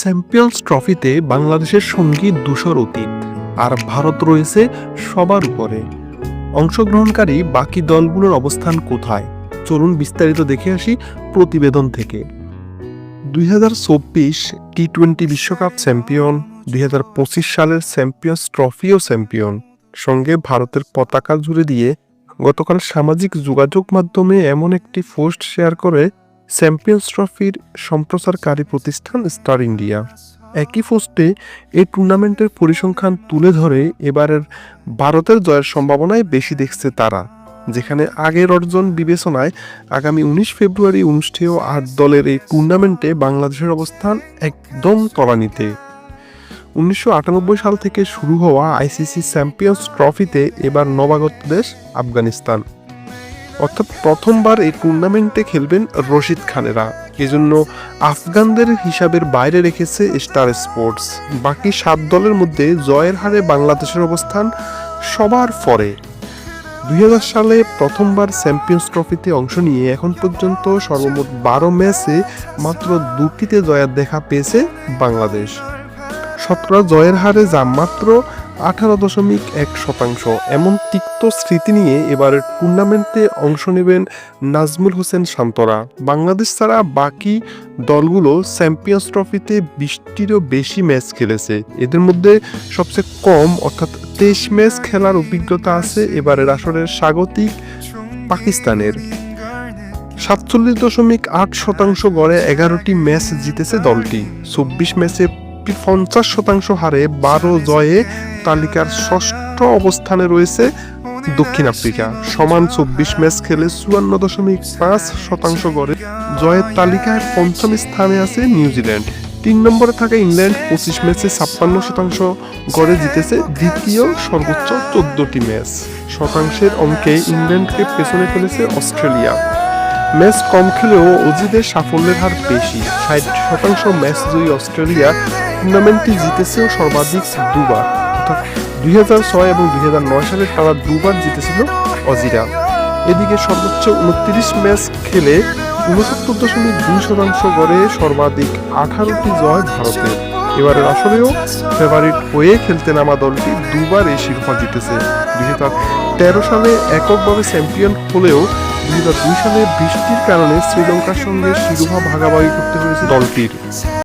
Champions ট্রফিতে বাংলাদেশের সঙ্গী দুশোর অতীত, আর ভারত রয়েছে সবার উপরে। অংশগ্রহণকারী বাকি দলগুলোর অবস্থান কোথায়? চলুন বিস্তারিত দেখে আসি প্রতিবেদন থেকে। দুই হাজার চব্বিশ টি টোয়েন্টি বিশ্বকাপ চ্যাম্পিয়ন, দুই হাজার পঁচিশ সালের চ্যাম্পিয়ন্স ট্রফিও চ্যাম্পিয়ন। সঙ্গে ভারতের পতাকা জুড়ে দিয়ে গতকাল সামাজিক যোগাযোগ মাধ্যমে এমন একটি পোস্ট শেয়ার করে চ্যাম্পিয়ন্স ট্রফির সম্প্রচারকারী প্রতিষ্ঠান স্টার ইন্ডিয়া একই পোস্টে এই টুর্নামেন্টের পরিসংখ্যান তুলে ধরে এবারের ভারতের জয়ের সম্ভাবনায় বেশি দেখছে তারা, যেখানে আগের অর্জন বিবেচনায় আগামী উনিশ ফেব্রুয়ারি অনুষ্ঠেয় আট দলের এই টুর্নামেন্টে বাংলাদেশের অবস্থান একদম তলানিতে। উনিশশো আটানব্বই সাল থেকে শুরু হওয়া আইসিসি চ্যাম্পিয়ন্স ট্রফিতে এবার নবাগত দেশ আফগানিস্তান। অর্থাৎ প্রথমবার এই টুর্নামেন্টে খেলবেন রশিদ খানেরা। এজন্য আফগানদের হিসাবের বাইরে রেখেছে স্টার স্পোর্টস। বাকি সাত দলের মধ্যে জয়ের হারে বাংলাদেশের অবস্থান সবার পরে দুই সালে প্রথমবার চ্যাম্পিয়ন্স ট্রফিতে অংশ নিয়ে এখন পর্যন্ত সর্বমোট বারো ম্যাচে মাত্র দুটিতে জয়ের দেখা পেয়েছে বাংলাদেশ। শতকরা জয়ের হারে যা মাত্র আঠারো দশমিক এক শতাংশ। এমন তিক্ত স্মৃতি নিয়ে এবারের টুর্নামেন্টে অংশ নেবেন নাজমুল হোসেন শান্তরা বাংলাদেশ ছাড়া বাকি দলগুলো চ্যাম্পিয়ন্স ট্রফিতে বিশটিরও বেশি ম্যাচ খেলেছে। এদের মধ্যে সবচেয়ে কম, অর্থাৎ তেইশ ম্যাচ খেলার অভিজ্ঞতা আছে এবারের আসরের স্বাগতিক পাকিস্তানের। সাতচল্লিশ দশমিক আট শতাংশ গড়ে এগারোটি ম্যাচ জিতেছে দলটি। চব্বিশ ম্যাচে পঞ্চাশ শতাংশ হারে বারো জয়ে তালিকার ষষ্ঠ অবস্থানে রয়েছে দক্ষিণ আফ্রিকা। সমান চব্বিশ ম্যাচ খেলে চুয়ান্ন দশমিক পাঁচ শতাংশ গড়ে জয়ের তালিকায় পঞ্চম স্থানে আছে নিউজিল্যান্ড। তিন নম্বরে থাকা ইংল্যান্ড পঁচিশ ম্যাচে ছাপ্পান্ন শতাংশ গড়ে জিতেছে দ্বিতীয় সর্বোচ্চ চোদ্দটি ম্যাচ। শতাংশের অঙ্কে ইংল্যান্ডকে পেছনে ফেলেছে অস্ট্রেলিয়া। ম্যাচ কম খেলেও অজিদের সাফল্যের হার বেশি। ষাট শতাংশ ম্যাচ জয়ী অস্ট্রেলিয়া টুর্নামেন্টটি জিতেছেও সর্বাধিক দুবার। অর্থাৎ দুই ছয় এবং দুই নয় সালে তারা দুবার জিতেছিল অজিরা। এদিকে সর্বোচ্চ উনত্রিশ ম্যাচ খেলে উনসত্তর দশমিক দুই শতাংশ গড়ে সর্বাধিক আঠারোটি জয় ভারতের এবারের আসরেও ফেভারিট হয়ে খেলতে নামা দলটি দুবার এই শিরোপা জিতেছে। দুই তেরো সালে এককভাবে চ্যাম্পিয়ন হলেও দুই হাজার দুই সালে বৃষ্টির কারণে শ্রীলঙ্কার সঙ্গে শিরোপা ভাগাভাগি করতে হয়েছে দলটির।